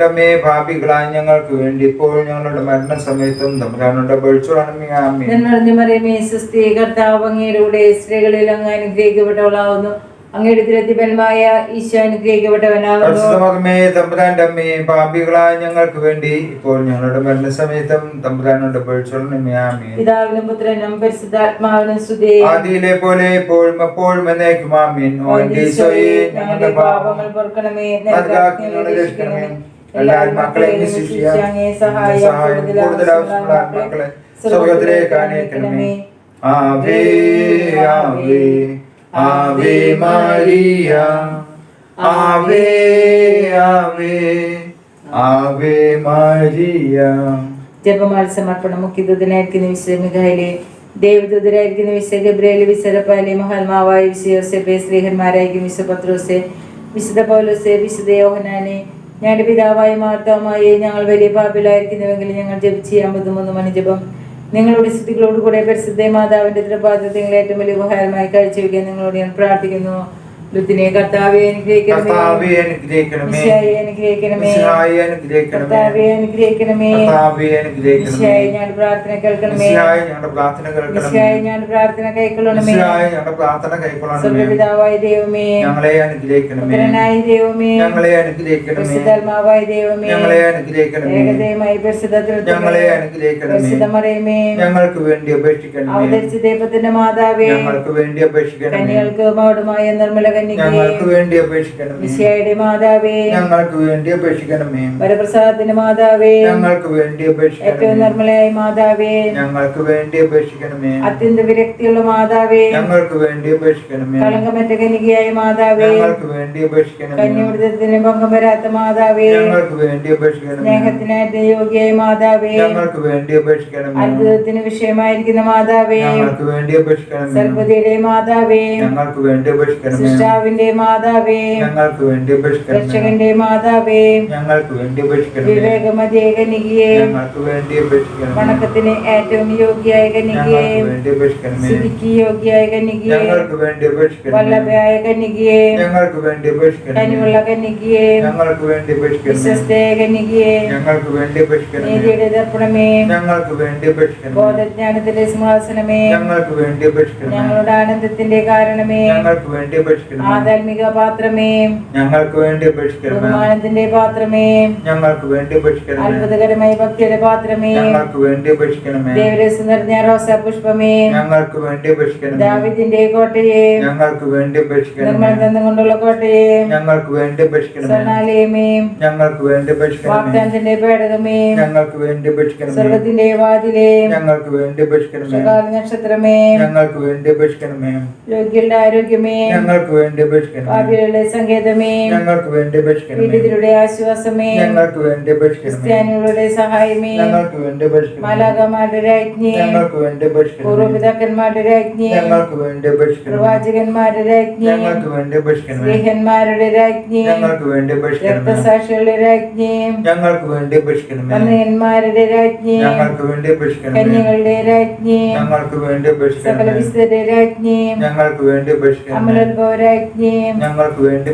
അമ്മേ പാപികളായ ഞങ്ങൾക്ക് വേണ്ടി ഇപ്പോൾ ഞങ്ങളുടെ പേടിച്ചോളണമേ ആമേൻ. നിറഞ്ഞ മറിയമേ സ്വസ്തി കർത്താവ് അങ്ങയുടെ കൂടെ സ്ത്രീകളിൽ അങ്ങ് അനുഗ്രഹിക്കപ്പെട്ടവളാവുന്നു അങ്ങയുടെ ഈശോ തമ്പുരാന്റെ പാപികളായ ഞങ്ങൾക്ക് വേണ്ടി ഇപ്പോൾ ഞങ്ങളുടെ മരണസമയത്തും തമ്പുരാനോട് ആദ്യയിലെ പിതാവിനും പുത്രനും പരിശുദ്ധാത്മാവിനും ആദിയിലെ പോലെ എപ്പോഴും എപ്പോഴും എന്നേക്കും ആമീൻ. ഓ എന്റെ ഞങ്ങളുടെ പാപങ്ങൾ പൊറുക്കണമേ രക്ഷിക്കണമേ. എല്ലാ ആത്മാക്കളെയും സഹായം കൂടുതൽ ആവശ്യമുള്ള ആത്മാക്കളെ സ്വർഗത്തിലേക്ക് ആനയിക്കണമേ. ആവേ ആവേ ആവേ Maria, Ave, Ave, Ave Maria. ജപമാൽ സമർപ്പണം മുഖ്യദൂതനായിരിക്കുന്ന വിശുദ്ധ മിഖായിലെ ദേവദൂതരായിരിക്കുന്ന വിശുദ്ധ ഗബ്രേൽ വിശുദ്ധപ്പാലി മഹാത്മാവായ വിശുദ്ധ യോസെഫെ ശ്രീഹന്മാരായിരിക്കും വിശുദ്ധ പത്രോസെ വിശുദ്ധ പൗലോസെ വിശുദ്ധ യോഹനാനെ ഞങ്ങളുടെ പിതാവായ മാർത്താമായി ഞങ്ങൾ വലിയ പാപിലായിരിക്കുന്നുവെങ്കിൽ ഞങ്ങൾ ജപിച്ച് മണി മണിജപം നിങ്ങളുടെ സ്ഥിതികളോട് കൂടെ പരിശുദ്ധ മാതാവിന്റെ തൃപാദത്തെ ഏറ്റവും വലിയ ഉപഹാരമായി കാഴ്ചവെക്കാൻ നിങ്ങളോട് ഞാൻ പ്രാർത്ഥിക്കുന്നു. ലുത്തിനെ കർത്താവെ അനുഗ്രഹിക്കണമേ. കർത്താവേ അനുഗ്രഹിക്കണമേ. മിശിഹായെ അനുഗ്രഹിക്കണമേ. മിശിഹായെ അനുഗ്രഹിക്കണമേ. കർത്താവെ അനുഗ്രഹിക്കണമേ. കർത്താവേ അനുഗ്രഹിക്കണമേ. മിശിഹായെ ഞാൻ പ്രാർത്ഥന കേൾക്കണമേ. ഞങ്ങളുടെ പ്രാർത്ഥന കേൾക്കണമേ. ഞാൻ പ്രാർത്ഥന കൈക്കൊള്ളണമേ ഞങ്ങളുടെ പ്രാർത്ഥന കൈക്കൊള്ളണമേ സ്വർഗപിതാവായ ദൈവമേ. ഞങ്ങളെ അനുഗ്രഹിക്കണമേ. പുത്രനായ ദൈവമേ. ഞങ്ങളെ അനുഗ്രഹിക്കണമേ. പരിശുദ്ധാത്മാവായ ദൈവമേ. ഞങ്ങളെ അനുഗ്രഹിക്കണമേ. ഏകദൈവമായി പരിശുദ്ധ ഞങ്ങളെ അനുഗ്രഹിക്കണമേ. പരിശുദ്ധമറിയമേ. ഞങ്ങൾക്ക് വേണ്ടി അപേക്ഷിക്കണമേ. അവതരിച്ച ദൈവത്തിന്റെ മാതാവേ. ഞങ്ങൾക്ക് വേണ്ടി അപേക്ഷിക്കണമേ. മൗഢമായ നിർമ്മല ഞങ്ങൾക്ക് വേണ്ടി അപേക്ഷിക്കണമേ മിശിഹായുടെ മാതാവേ ഞങ്ങൾക്ക് വേണ്ടി അപേക്ഷിക്കണമേ വരപ്രസാദത്തിന്റെ മാതാവേ ഞങ്ങൾക്ക് വേണ്ടി ഏറ്റവും അപേക്ഷിക്കണമേ നിർമ്മലയായ മാതാവേ ഞങ്ങൾക്ക് വേണ്ടി അപേക്ഷിക്കണമേ അത്യന്ത വിരക്തിയുള്ള മാതാവേ ഞങ്ങൾക്ക് വേണ്ടി അപേക്ഷിക്കണമേ കളങ്കമറ്റ കനികയായ മാതാവേ ഞങ്ങൾക്ക് വേണ്ടി അപേക്ഷിക്കണമേ കന്യാമൃതത്തിന് ഭംഗം വരാത്ത മാതാവേ ഞങ്ങൾക്ക് വേണ്ടി അപേക്ഷിക്കണമേ സ്നേഹത്തിനായിട്ട് യോഗ്യയായ മാതാവേ ഞങ്ങൾക്ക് വേണ്ടി അപേക്ഷിക്കണമേ അത്ഭുതത്തിന് വിഷയമായിരിക്കുന്ന മാതാവേ ഞങ്ങൾക്ക് വേണ്ടി അപേക്ഷിക്കണമേ സർവതിയുടെ മാതാവേ ഞങ്ങൾക്ക് വേണ്ടി അപേക്ഷിക്കണമേ സൃഷ്ടാവിന്റെ മാതാവേ ഞങ്ങൾക്ക് വേണ്ടി രക്ഷകന്റെ മാതാവേ ഞങ്ങൾക്ക് വേണ്ടി വിവേകമതിയെ കനികയെ ഞങ്ങൾക്ക് വേണ്ടി വണക്കത്തിന് ഏറ്റവും യോഗ്യായ കനികയെ സ്ഥിതിക്ക് യോഗ്യയായ കനികയെ ഞങ്ങൾക്ക് വേണ്ടി അപേക്ഷിക്കണമേ വല്ലഭയായ കനികയെ ഞങ്ങൾക്ക് വേണ്ടി കനിവുള്ള കനികയെ ഞങ്ങൾക്ക് വേണ്ടി വിശ്വസ്തയ കനികയെ ഞങ്ങൾക്ക് വേണ്ടി നീതിയുടെ ദർപ്പണമേ ഞങ്ങൾക്ക് വേണ്ടി ബോധജ്ഞാനത്തിന്റെ സിംഹാസനമേ ഞങ്ങൾക്ക് വേണ്ടി ഞങ്ങളുടെ ആനന്ദത്തിന്റെ കാരണമേ ഞങ്ങൾക്ക് വേണ്ടി ആധാത്മിക പാത്രമേ ഞങ്ങൾക്ക് വേണ്ടി ബഹുമാനത്തിന്റെ പാത്രമേ ഞങ്ങൾക്ക് വേണ്ടി അപേക്ഷിക്കണമേ അത്ഭുതകരമായ ഭക്തിയുടെ പാത്രമേ ഞങ്ങൾക്ക് വേണ്ടി ഉപേക്ഷിക്കണമേ ദേവരസം നിറഞ്ഞ റോസാ പുഷ്പമേ ഞങ്ങൾക്ക് വേണ്ടി അപേക്ഷിക്കണമേ ദാവിദിന്റെ കോട്ടയെ ഞങ്ങൾക്ക് വേണ്ടി നിർമ്മലതന്ത്രം കൊണ്ടുള്ള കോട്ടയെ ഞങ്ങൾക്ക് വേണ്ടി അപേക്ഷിക്കണമേ സ്വർണാലയമേ ഞങ്ങൾക്ക് വേണ്ടി അപേക്ഷിക്കണമേ വാഗ്ദാനത്തിന്റെ പേടകമേ ഞങ്ങൾക്ക് വേണ്ടി അപേക്ഷിക്കണമേ സ്വർഗത്തിന്റെ വാതിലേ ഞങ്ങൾക്ക് വേണ്ടി അപേക്ഷിക്കണമേ ഷകാല നക്ഷത്രമേ ഞങ്ങൾക്ക് വേണ്ടി ഉപേക്ഷിക്കണമേ രോഗികളുടെ ആരോഗ്യമേ ഞങ്ങൾക്ക് വേണ്ടി അപേക്ഷിക്കണമേ പാപികളുടെ സങ്കേതമേ ഞങ്ങൾക്ക് വേണ്ടി അപേക്ഷിക്കണമേ പീഡിതരുടെ ആശ്വാസമേ ഞങ്ങൾക്ക് വേണ്ടി അപേക്ഷിക്കണമേ ക്രിസ്ത്യാനികളുടെ സഹായമേ ഞങ്ങൾക്ക് വേണ്ടി അപേക്ഷിക്കണമേ മാലാകമാരുടെ രാജ്ഞി ഞങ്ങൾക്ക് വേണ്ടി അപേക്ഷിക്കണമേ പൂർവപിതാക്കന്മാരുടെ രാജ്ഞി ഞങ്ങൾക്ക് വേണ്ടി അപേക്ഷിക്കണമേ പ്രവാചകന്മാരുടെ രാജ്ഞി ഞങ്ങൾക്ക് വേണ്ടി അപേക്ഷിക്കണമേ സ്നേഹന്മാരുടെ രാജ്ഞി ഞങ്ങൾക്ക് വേണ്ടി അപേക്ഷിക്കണമേ രക്തസാക്ഷികളുടെ രാജ്ഞി ഞങ്ങൾക്ക് വേണ്ടി കന്യകന്മാരുടെ രാജ്ഞി ഞങ്ങൾക്ക് വേണ്ടി കന്യകളുടെ രാജ്ഞി ഞങ്ങൾക്ക് വേണ്ടി സകല അപേക്ഷിക്കണമേ വിശുദ്ധരുടെ രാജ്ഞി ഞങ്ങൾക്ക് വേണ്ടി അപേക്ഷിക്കണമേ അമലോത്ഭവ രാജ്ഞിയും ഞങ്ങൾക്ക് വേണ്ടി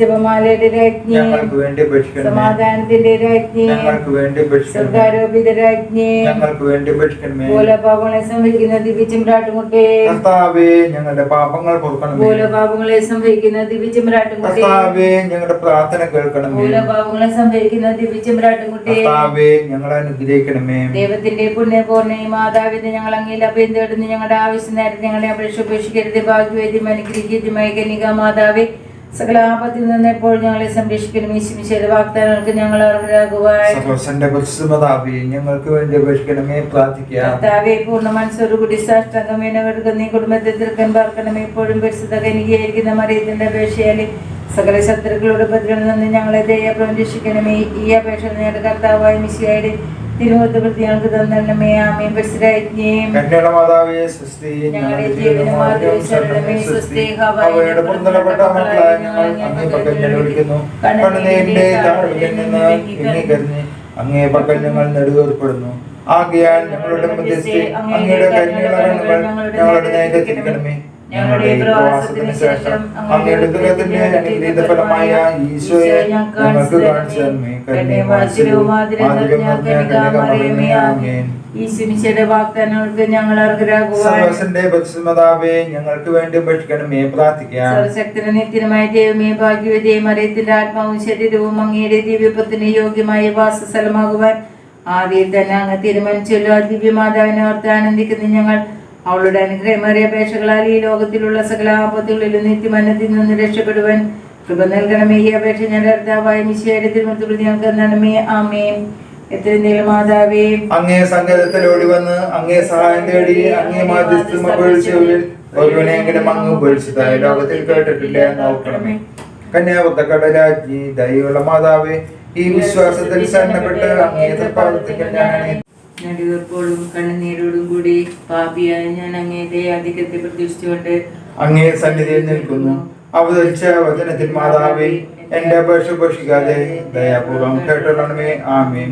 ജപമാലയുടെ രാജ്ഞിയും ഞങ്ങൾക്ക് വേണ്ടി സമാധാനത്തിന്റെ രാജ്ഞിയും ഞങ്ങൾക്ക് വേണ്ടി ഭക്ഷിക്കണമേ സ്വർഗാരോപിത രാജ്ഞിയും ഞങ്ങൾക്ക് വേണ്ടി ഭക്ഷിക്കണമേ മൂലപാപങ്ങളെ സംഭവിക്കുന്ന ദിവ്യചിമ്രാട്ടുമുട്ടേ കർത്താവേ ഞങ്ങളുടെ പാപങ്ങൾ മൂലപാപങ്ങളെ സംഭവിക്കുന്ന ദിവ്യചിമ്രാട്ടുമുട്ടേ കർത്താവേ ഞങ്ങളുടെ പ്രാർത്ഥന കേൾക്കണമേ. മൂലപാപങ്ങളെ സംഭവിക്കുന്ന ദിവ്യചിമ്രാട്ടുമുട്ടേ കർത്താവേ ഞങ്ങളെ അനുഗ്രഹിക്കണമേ. ദൈവത്തിന്റെ പുണ്യപൂർണയും മാതാവിന്റെ ഞങ്ങൾ അങ്ങയിൽ അഭയം തേടുന്നു. ഞങ്ങളുടെ ആവശ്യം നേരം ഞങ്ങളുടെ അപേക്ഷ ഉപേക്ഷിക്കരുത്. ഭാഗ്യവേദ്യം അനുഗ്രഹിക്കുന്നതുമായ മാതാവി മാതാവേ സകല ആപത്തിൽ നിന്ന് ഇപ്പോൾ ഞങ്ങളെ സംരക്ഷിക്കണം ഈശ്വര വാഗ്ദാനങ്ങൾക്ക് ഞങ്ങൾ അർഹരാകുവായി ഞങ്ങൾക്ക് വേണ്ടി അപേക്ഷിക്കണമേ പ്രാർത്ഥിക്കാവെ പൂർണ മനസ്സോടുകൂടി സാഷ്ടാംഗമേനവർക്ക് നീ കുടുംബത്തെ തീർക്കാൻ പാർക്കണമേ. ഇപ്പോഴും പരിശുദ്ധ കനികയായിരിക്കുന്ന മറിയത്തിന്റെ അപേക്ഷയാൽ സകല ശത്രുക്കളുടെ ഉപദ്രവത്തിൽ നിന്ന് ഞങ്ങളെ ദയ രക്ഷിക്കണമേ ഈ അപേക്ഷ നേടെ കർത്താവായ മിശിയായുടെ തിരുമുഖത്ത് പ്രതി ഞങ്ങൾക്ക് തന്നണമേ ആമേ പരിശുദ്ധരാജ്ഞയും കന്യയുടെ മാതാവേ സ്വസ്തി ഞങ്ങളുടെ ജീവനും ആദ്യവും ശരണമേ സ്വസ്തി അവയുടെ പുറന്തള്ളപ്പെട്ട മക്കളായ ഞങ്ങൾ അങ്ങേ പക്കൽ ഞങ്ങൾ വിളിക്കുന്നു. കണ്ണുനീരിന്റെ താഴ്വരയിൽ നിന്ന് എണ്ണിക്കറിഞ്ഞ് അങ്ങേ പക്കൽ ഞങ്ങൾ നെടുവേർപ്പെടുന്നു. ആകയാൽ ഞങ്ങളുടെ മധ്യസ്ഥെ അങ്ങയുടെ കരുണകൾ ഞങ്ങളുടെ നേരെ തിരിക്കണമേ ഞങ്ങളുടെ പ്രവാസത്തിന് ശേഷം അങ്ങയുടെ ഫലമായ ഈശോയെ ഞങ്ങൾക്ക് കാണിച്ചു ഞങ്ങൾക്ക് വേണ്ടി ഭക്ഷിക്കണമേ പ്രാർത്ഥിക്കാം. മറിയത്തിന്റെ ആത്മാവും ശരീരവും അങ്ങയുടെ ദിവ്യപത്തിന് യോഗ്യമായ വാസസ്ഥലമാകുവാൻ ആദ്യം തന്നെ അങ്ങ് തീരുമാനിച്ചല്ലോ. ദിവ്യമാതാവിനെ ഓർത്ത് ആനന്ദിക്കുന്ന ഞങ്ങൾ അവളുടെ അനുഗ്രഹമേറിയ അപേക്ഷകളാൽ ഈ ലോകത്തിലുള്ള സകല ആപത്തുകളിലും നിത്യമന്നത്തിൽ നിന്ന് രക്ഷപ്പെടുവാൻ കൃപ നൽകണമേ. ഈ അപേക്ഷ ഞാൻ കർത്താവായ മിശയുടെ തിരുമത്തുകൾ ഞങ്ങൾക്ക് നൽകണമേ ആമേൻ. എത്ര മാതാവേ അങ്ങേ സങ്കേതത്തിലോടി വന്ന് അങ്ങേ സഹായം തേടി അങ്ങേ മാധ്യസ്ഥം ഉപേക്ഷിച്ചവരിൽ ഒരുവനെങ്കിലും അങ്ങ് ഉപേക്ഷിച്ചതായി ലോകത്തിൽ കേട്ടിട്ടില്ല എന്ന് ഓർക്കണമേ. കന്യാവൃത്തക്കട രാജ്ഞി ദയുള്ള മാതാവേ ഈ വിശ്വാസത്തിൽ ശരണപ്പെട്ട് അങ്ങേ തൃപ്പാദത്തിൽ ഞാൻ നടുവർപ്പോടും കണ്ണുനീരോടും കൂടി പാപിയായ ഞാൻ അങ്ങയുടെ അധികത്തെ പ്രതീക്ഷിച്ചുകൊണ്ട് അങ്ങേ സന്നിധിയിൽ നിൽക്കുന്നു. അവതരിച്ച വചനത്തിൽ മാതാവേ എന്റെ അപേക്ഷ ഉപേക്ഷിക്കാതെ ദയാപൂർവം കേട്ടോളണമേ. ആമേൻ.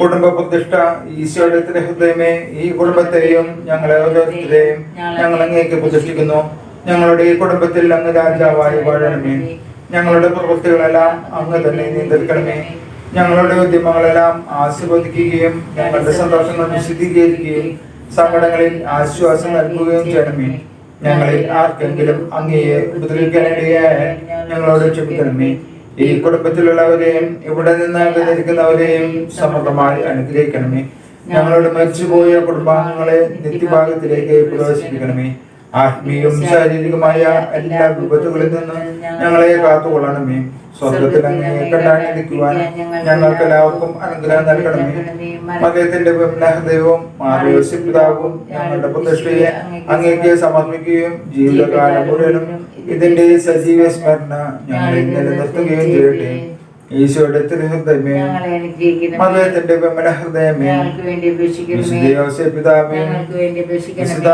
കുടുംബ പ്രതിഷ്ഠ ഈശോയുടെ ഹൃദയമേ ഈ കുടുംബത്തെയും ഞങ്ങളെ ഓരോരുത്തരെയും ഞങ്ങൾ അങ്ങേക്ക് പ്രതിഷ്ഠിക്കുന്നു. ഞങ്ങളുടെ ഈ കുടുംബത്തിൽ അങ്ങ് രാജാവായി വാഴണമേ. ഞങ്ങളുടെ പ്രവൃത്തികളെല്ലാം അങ്ങ് തന്നെ നിയന്ത്രിക്കണമേ. ഞങ്ങളുടെ ഉദ്യമങ്ങളെല്ലാം ആസ്വദിക്കുകയും ഞങ്ങളുടെ സന്തോഷങ്ങൾ വിശദീകരിക്കുകയും സങ്കടങ്ങളിൽ ആശ്വാസം നൽകുകയും ചെയ്യണമേ. ഞങ്ങളിൽ ആർക്കെങ്കിലും അങ്ങയെ ഉപദ്രവിക്കാനിടയായ ഞങ്ങളോട് ക്ഷമിക്കണമേ. ഈ കുടുംബത്തിലുള്ളവരെയും ഇവിടെ നിന്ന് അകന്നിരിക്കുന്നവരെയും സമൃദ്ധമായി അനുഗ്രഹിക്കണമേ. ഞങ്ങളോട് മരിച്ചുപോയ കുടുംബാംഗങ്ങളെ നിത്യഭാഗത്തിലേക്ക് പ്രവേശിപ്പിക്കണമേ. ആത്മീയവും ശാരീരികമായ എല്ലാ വിപത്തുകളിൽ നിന്നും ഞങ്ങളെ കാത്തുകൊള്ളണമേ സ്വർഗത്തിൽ അങ്ങയെ കണ്ടാനിരിക്കുവാൻ ഞങ്ങൾക്ക് എല്ലാവർക്കും അനുഗ്രഹം നൽകണമേ മതത്തിന്റെ ഹൃദയവും മാറിയോസി പിതാവും ഞങ്ങളുടെ പ്രതിഷ്ഠയെ അങ്ങേക്ക് സമർപ്പിക്കുകയും ജീവിതകാലം മുഴുവനും ഇതിന്റെ സജീവ സ്മരണ ഞങ്ങളെ നിലനിർത്തുകയും ചെയ്യട്ടെ. ഈശോയുടെ തിരുഹൃദയമേ മതത്തിന്റെ വിമല ഹൃദയമേ പിതാവേ ഞങ്ങൾക്ക് വേണ്ടി വിശുദ്ധ